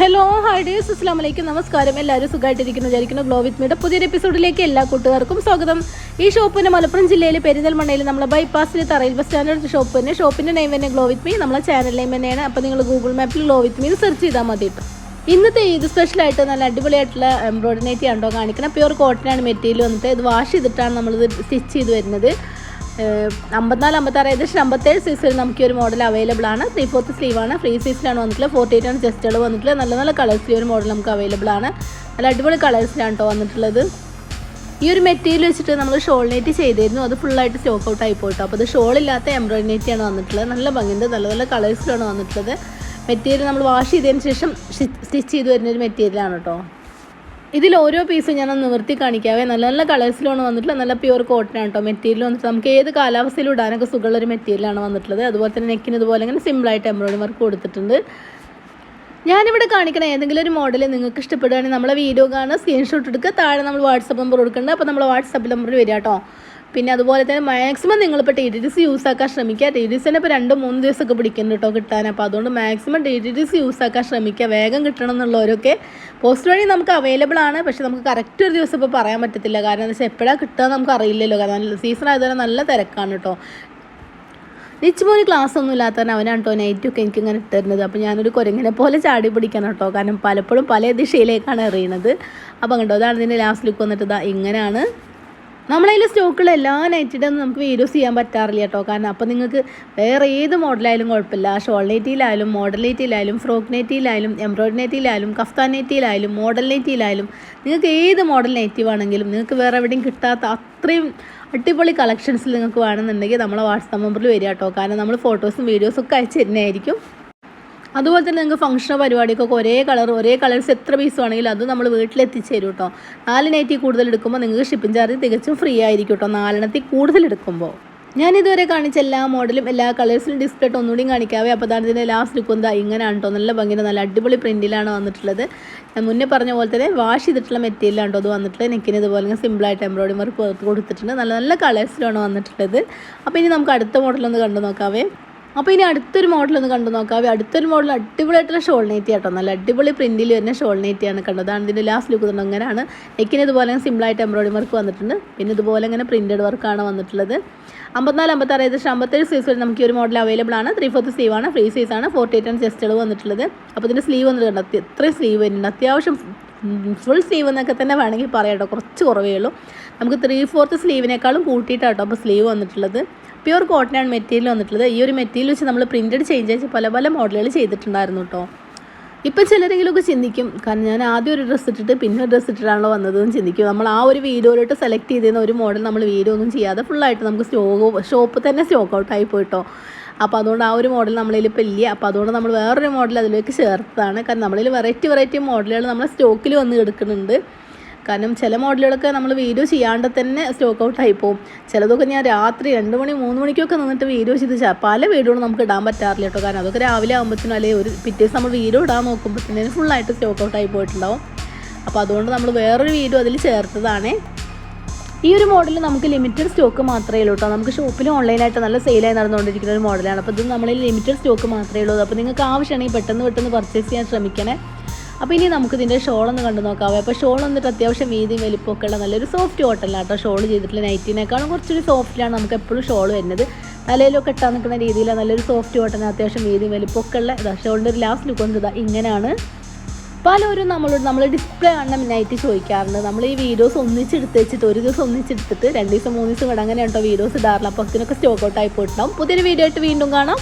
Hello hi days അസ്ലാം വലൈക്കും നമസ്കാരം എല്ലാവരും സുഖമായിട്ടിരിക്കുന്നു. വിചാരിക്കുന്നു ഗ്ലോ വിത്ത് മീയുടെ പുതിയൊരു എപ്പിസോഡിലേക്ക് എല്ലാ കൂട്ടുകാർക്കും സ്വാഗതം. ഈ ഷോപ്പിന് മലപ്പുറം ജില്ലയിൽ പെരിന്തൽമണ്ണയിൽ നമ്മളെ ബൈപ്പാസിൽ തറയിൽ ബസ് സ്റ്റാൻഡ് ഷോപ്പ് തന്നെ ഷോപ്പിന്റെ നെയിം തന്നെ ഗ്ലോ വിത്ത് മീ നമ്മളെ ചാനൽ നെയിം തന്നെയാണ്. അപ്പോൾ നിങ്ങൾ ഗൂഗിൾ മാപ്പിൽ ഗ്ലോ വിത്ത് മീ സെർച്ച് ചെയ്താൽ മതി ഇന്നത്തെ ഇത് സ്പെഷ്യലായിട്ട് നല്ല അടിപൊളിയായിട്ടുള്ള എംബ്രോയിഡറി ആണോ കാണിക്കണം? പ്യുവർ കോട്ടനാണ് മെറ്റീരിയൽ വന്നിട്ട് ഇത് വാഷ് ചെയ്തിട്ടാണ് നമ്മളിത് സ്റ്റിച്ച് ചെയ്ത് വരുന്നത്. അമ്പത്തിനാല് അമ്പത്താറ് ഏകദേശം അമ്പത്തേഴ് സൈസിൽ നമുക്ക് ഒരു മോഡൽ അവൈലബിൾ ആണ്. ത്രീ ഫോർത്ത് സ്ലീവ് ആണ്. ഫ്രീ സൈസിലാണ് വന്നിട്ടുള്ളത്. ഫോർട്ടി എയ്റ്റ് ആണ് ചെസ്റ്റുകൾ വന്നിട്ടുള്ളത്. നല്ല നല്ല കളേഴ്സിൽ ഒരു മോഡൽ നമുക്ക് അവൈലബിൾ ആണ്. നല്ല അടിപൊളി കളേഴ്സിലാണ് കേട്ടോ വന്നിട്ടുള്ളത്. ഈ ഒരു മെറ്റീരിയൽ വെച്ചിട്ട് നമ്മൾ ഷോൾ നെറ്റ് ചെയ്തിരുന്നു. അത് ഫുള്ളായിട്ട് സ്റ്റോക്ക് ഔട്ട് ആയി പോയിട്ടോ അപ്പോൾ അത് ഷോൾ ഇല്ലാത്ത എംബ്രോയിഡറി നെറ്റിയാണ് വന്നിട്ടുള്ളത്. നല്ല ഭംഗിയുണ്ട്. നല്ല നല്ല കളേഴ്സിലാണ് വന്നിട്ടുള്ളത്. മെറ്റീരിയൽ നമ്മൾ വാഷ് ചെയ്തതിന് ശേഷം സ്റ്റിച്ച് ചെയ്ത് വരുന്ന ഒരു മെറ്റീരിയലാണ് കേട്ടോ ഇതിൽ ഓരോ പീസും ഞാൻ നിവർത്തി കാണിക്കാവേ. നല്ല നല്ല കളേഴ്സിലാണ് വന്നിട്ടുള്ളത്. നല്ല പ്യുവർ കോട്ടൺ കേട്ടോ മെറ്റീരിയൽ വന്നിട്ട് നമുക്ക് ഏത് കാലാവസ്ഥയിലും ഇടാനൊക്കെ സുഖമുള്ള ഒരു മെറ്റീരിയലാണ് വന്നിട്ടുള്ളത്. അതുപോലെ തന്നെ നെക്കിന് ഇതുപോലെ ഇങ്ങനെ സിമ്പിളായിട്ട് എംബ്രോയിഡറി വർക്ക് കൊടുത്തിട്ടുണ്ട്. ഞാനിവിടെ കാണിക്കണ ഏതെങ്കിലും ഒരു മോഡൽ നിങ്ങൾക്ക് ഇഷ്ടപ്പെടുകയാണെങ്കിൽ നമ്മളെ വീഡിയോ കാണുക സ്ക്രീൻഷോട്ട് എടുക്കുക. താഴെ നമ്മൾ വാട്സപ്പ് നമ്പർ കൊടുക്കുന്നുണ്ട്. അപ്പോൾ നമ്മൾ വാട്സപ്പ് നമ്പറിൽ വരിക കേട്ടോ പിന്നെ അതുപോലെ തന്നെ മാക്സിമം നിങ്ങളിപ്പോൾ ടി ടി ഡിസ് യൂസ് ആക്കാൻ ശ്രമിക്കുക. ടി ടി സിനെ ഇപ്പോൾ രണ്ട് മൂന്ന് ദിവസമൊക്കെ പിടിക്കുന്നുണ്ട് കേട്ടോ കിട്ടാൻ. അപ്പോൾ അതുകൊണ്ട് മാക്സിമം ടി ടി ഡിസ് യൂസ് ആക്കാൻ ശ്രമിക്കുക. വേഗം കിട്ടണം എന്നുള്ളവരൊക്കെ പോസ്റ്റ് വഴി നമുക്ക് അവൈലബിൾ ആണ്. പക്ഷേ നമുക്ക് കറക്റ്റ് ഒരു ദിവസം ഇപ്പോൾ പറയാൻ പറ്റത്തില്ല. കാരണം എന്താ വെച്ചാൽ എപ്പോഴാണ് കിട്ടുക നമുക്ക് അറിയില്ലല്ലോ. കാരണം സീസൺ ആയതുകൊണ്ട് നല്ല തിരക്കാണ് കേട്ടോ നിച്ചുമോന് ക്ലാസ് ഒന്നും ഇല്ലാത്തവൻ അവനാണ് കേട്ടോ നൈറ്റൊക്കെ എനിക്ക് ഇങ്ങനെ ഇട്ടിരുന്നത് അപ്പോൾ ഞാനൊരു കുരങ്ങനെ പോലെ ചാടി പിടിക്കണം കേട്ടോ കാരണം പലപ്പോഴും പല ദിശയിലേക്കാണ് എറിയുന്നത്. അപ്പോൾ കണ്ടോ അതാണ് ഇതിന്റെ ലാസ്റ്റ് ലുക്ക് വന്നിട്ട് ഇതാ ഇങ്ങനെയാണ് നമ്മളതിൽ സ്റ്റോക്കുള്ള എല്ലാ ഒന്നും നമുക്ക് വീഡിയോസ് ചെയ്യാൻ പറ്റാറില്ല കേട്ടോ കാരണം അപ്പോൾ നിങ്ങൾക്ക് വേറെ ഏത് മോഡലായാലും കുഴപ്പമില്ല. ഷോൾ നെറ്റിയിലായാലും മോഡൽ നെറ്റിയിലായാലും ഫ്രോക്ക് നെറ്റിയിലായാലും എംബ്രോയിഡറി നെറ്റിയിലായാലും കഫ്താൻ നെറ്റിയിലായാലും മോഡൽ നെറ്റിയിലായാലും നിങ്ങൾക്ക് ഏത് മോഡൽ നെറ്റീവ് ആണെങ്കിലും നിങ്ങൾക്ക് വേറെ എവിടെയും കിട്ടാത്ത അത്രയും അടിപൊളി കളക്ഷൻസിൽ നിങ്ങൾക്ക് വേണമെന്നുണ്ടെങ്കിൽ നമ്മളെ വാട്സാപ്പ് നമ്പറിൽ വരിക കേട്ടോ കാരണം നമ്മൾ ഫോട്ടോസും വീഡിയോസും ഒക്കെ അയച്ചു തരുന്നതായിരിക്കും. അതുപോലെ തന്നെ നിങ്ങൾക്ക് ഫംഗ്ഷനോ പരിപാടിക്കൊക്കെ ഒരേ കളർ ഒരേ കളേഴ്സ് എത്ര പീസ് വേണമെങ്കിലും അത് നമ്മൾ വീട്ടിലെത്തിച്ചു തരും കേട്ടോ നാല് നൈറ്റി കൂടുതൽ എടുക്കുമ്പോൾ നിങ്ങൾക്ക് ഷിപ്പിംഗ് ചാർജ് തികച്ചും ഫ്രീ ആയിരിക്കും കേട്ടോ നാലെണ്ണത്തിൽ കൂടുതൽ എടുക്കുമ്പോൾ ഞാൻ ഇതുവരെ കാണിച്ച എല്ലാ മോഡലും എല്ലാ കളേഴ്സിലും ഡിസ്പ്ലേ ഒന്നുകൂടി കാണിക്കാവേ. അപ്പോൾ അതാണ് ഇതിന്റെ ലാസ്റ്റ് ലുക്ക് എന്താ ഇങ്ങനെയാണ് കേട്ടോ നല്ല ഭംഗിയിൽ നല്ല അടിപൊളി പ്രിന്റിലാണ് വന്നിട്ടുള്ളത്. ഞാൻ മുന്നേ പറഞ്ഞ പോലെ തന്നെ വാഷ് ചെയ്തിട്ടുള്ള മെറ്റീരിയലാണ് കേട്ടോ അത് വന്നിട്ടുള്ളത്. നെക്കിന് ഇതുപോലെ സിമ്പിളായിട്ട് എംബ്രോയിഡറി വർക്ക് കൊടുത്തിട്ടുണ്ട്. നല്ല നല്ല കളേഴ്സിലാണ് വന്നിട്ടുള്ളത്. അപ്പോൾ ഇനി നമുക്ക് അടുത്ത മോഡലൊന്ന് കണ്ടു നോക്കാവേ. അപ്പോൾ ഇനി അടുത്തൊരു മോഡൽ ഒന്ന് കണ്ടു നോക്കാം. അടുത്തൊരു മോഡൽ അടിപൊളിയായിട്ടുള്ള ഷോൾ നെറ്റി ആട്ടോ നല്ല അടിപൊളി പ്രിന്റിൽ വരുന്ന ഷോൾ നെറ്റിയാണ് കണ്ടത്. അതാണ് ഇതിന്റെ ലാസ്റ്റ് ലുക്ക് തന്നെ. അങ്ങനെയാണ് നെക്കിന് ഇതുപോലെ സിമ്പിളായിട്ട് എംബ്രോയിഡറി വർക്ക് വന്നിട്ടുണ്ട്. പിന്നെ ഇതുപോലെ ഇങ്ങനെ പ്രിന്റഡ് വർക്കാണ് വന്നിട്ടുള്ളത്. അമ്പത്തിനാല് അമ്പത്താറ് ഏകദേശം അമ്പത്തേഴ് സൈസ് വരെ നമുക്ക് ഈ ഒരു മോഡൽ അവൈലബിൾ ആണ്. ത്രീ ഫോർത്ത് സ്ലീവ് ആണ് ഫ്രീ സൈസ് ആണ് ഫോർട്ടി എയ്റ്റ് ആണ് ചെസ്റ്റുകൾ വന്നിട്ടുള്ളത്. അപ്പോൾ ഇതിന്റെ സ്ലീവ് വന്നിട്ട് കണ്ടോ? എത്ര സ്ലീവ് വരുന്നുണ്ട്. അത്യാവശ്യം ഫുൾ സ്ലീവ് എന്നൊക്കെ തന്നെ വേണമെങ്കിൽ പറയാം കേട്ടോ. കുറച്ച് കുറവേ ഉള്ളൂ. നമുക്ക് ത്രീ ഫോർത്ത് സ്ലീവിനേക്കാളും കൂട്ടിയിട്ടാണ് കേട്ടോ അപ്പോൾ സ്ലീവ് വന്നിട്ടുള്ളത്. പ്യുവർ കോട്ടനാണ് മെറ്റീരിയൽ വന്നിട്ടുള്ളത്. ഈ ഒരു മെറ്റീരിയൽ വെച്ച് നമ്മൾ പ്രിന്റഡ് ചേഞ്ച് ചെയ്ത് പല പല മോഡലുകൾ ചെയ്തിട്ടുണ്ടായിരുന്നു കേട്ടോ ഇപ്പം ചിലരെങ്കിലുമൊക്കെ ചിന്തിക്കും കാരണം ഞാൻ ആദ്യം ഒരു ഡ്രസ്സ് ഇട്ടിട്ട് പിന്നെ ഡ്രസ്സ് ഇട്ടിട്ടാണല്ലോ വന്നതെന്ന് ചിന്തിക്കും. നമ്മൾ ആ ഒരു വീഡിയോയിലോട്ട് സെലക്ട് ചെയ്തിരുന്ന ഒരു മോഡൽ നമ്മൾ വീഡിയോ ഒന്നും ചെയ്യാതെ ഫുള്ളായിട്ട് നമുക്ക് സ്റ്റോക്ക് ഷോപ്പ് തന്നെ സ്റ്റോക്ക് ഔട്ട് ആയി പോയിട്ടോ അപ്പോൾ അതുകൊണ്ട് ആ ഒരു മോഡൽ നമ്മളിൽ ഇപ്പോൾ ഇല്ല. അപ്പോൾ അതുകൊണ്ട് നമ്മൾ വേറൊരു മോഡൽ അതിലേക്ക് ചേർത്തതാണ്. കാരണം നമ്മളിൽ വെറൈറ്റി വെറൈറ്റി മോഡലുകൾ നമ്മളെ സ്റ്റോക്കിൽ വന്ന് കിടക്കുന്നുണ്ട് കാരണം ചില മോഡലുകളൊക്കെ നമ്മൾ വീഡിയോ ചെയ്യാണ്ട് തന്നെ സ്റ്റോക്ക് ഔട്ട് ആയി പോകും ചിലതൊക്കെ ഞാൻ രാത്രി രണ്ട് മണി മൂന്ന് മണിക്കൊക്കെ നിന്നിട്ട് വീഡിയോ ചെയ്ത് പല വീഡിയോകളും നമുക്ക് ഇടാൻ പറ്റാറില്ല കേട്ടോ. കാരണം അതൊക്കെ രാവിലെ ആകുമ്പോഴത്തേനും അല്ലെങ്കിൽ ഒരു പിറ്റേ ദിവസം നമ്മൾ വീഡിയോ ഇടാൻ നോക്കുമ്പോഴത്തേനും ഫുള്ളായിട്ട് സ്റ്റോക്ക് ഔട്ട് ആയി പോയിട്ടുണ്ടാവും. അപ്പോൾ അതുകൊണ്ട് നമ്മൾ വേറൊരു വീഡിയോ അതിൽ ചേർത്തതാണ്. ഈ ഒരു മോഡൽ നമുക്ക് ലിമിറ്റഡ് സ്റ്റോക്ക് മാത്രമേ ഉള്ളൂ കേട്ടോ. നമുക്ക് ഷോപ്പിൽ ഓൺലൈനായിട്ട് നല്ല സെയിലായി നടന്നുകൊണ്ടിരിക്കുന്ന ഒരു മോഡലാണ് അപ്പോൾ ഇത് നമ്മൾ ലിമിറ്റഡ് സ്റ്റോക്ക് മാത്രമേ ഉള്ളൂ. അപ്പോൾ നിങ്ങൾക്ക് ആവശ്യമാണെങ്കിൽ പെട്ടെന്ന് പെട്ടെന്ന് പർച്ചേസ് ചെയ്യാൻ ശ്രമിക്കണേ. അപ്പോൾ ഇനി നമുക്ക് ഇതിന്റെ ഒന്ന് കണ്ടു നോക്കാവേ. അപ്പോൾ ഷോൾ വന്നിട്ട് അത്യാവശ്യം വീതിയും വലിപ്പമൊക്കെ ഉള്ള നല്ലൊരു സോഫ്റ്റ് കോട്ടല്ല കേട്ടോ ഷോൾ ചെയ്തിട്ടുള്ള നൈറ്റിനേക്കാളും കുറച്ചൊരു സോഫ്റ്റിലാണ് നമുക്ക് എപ്പോഴും ഷോൾ വരുന്നത്. തലയിലൊക്കെ ഇട്ടാൻ നിൽക്കുന്ന രീതിയിൽ നല്ലൊരു സോഫ്റ്റ് കോട്ടൺ അത്യാവശ്യം വീതിയും വലിപ്പമൊക്കെ ഉള്ള ഇതാ ഷോളിന്റെ ഒരു ലാസ്റ്റ് ലുക്ക് ഇതാ ഇങ്ങനെയാണ്. പലരും നമ്മളോട് നമ്മൾ ഡിസ്പ്ലേ കാണണം നൈറ്റ് ചോദിക്കാറുണ്ട്. നമ്മൾ ഈ വീഡിയോസ് ഒന്നിച്ചെടുത്ത് വെച്ചിട്ട് ഒരു ദിവസം ഒന്നിച്ചെടുത്തിട്ട് രണ്ട് ദിവസം മൂന്ന് ദിവസം ഇവിടെ അങ്ങനെ കേട്ടോ വീഡിയോസ് ഇടാറില്ല അപ്പോൾ അതിനൊക്കെ സ്റ്റോക്ക് ഔട്ട് ആയി പോയിട്ടുണ്ടാവും. പുതിയൊരു വീഡിയോ ആയിട്ട് വീണ്ടും കാണാം.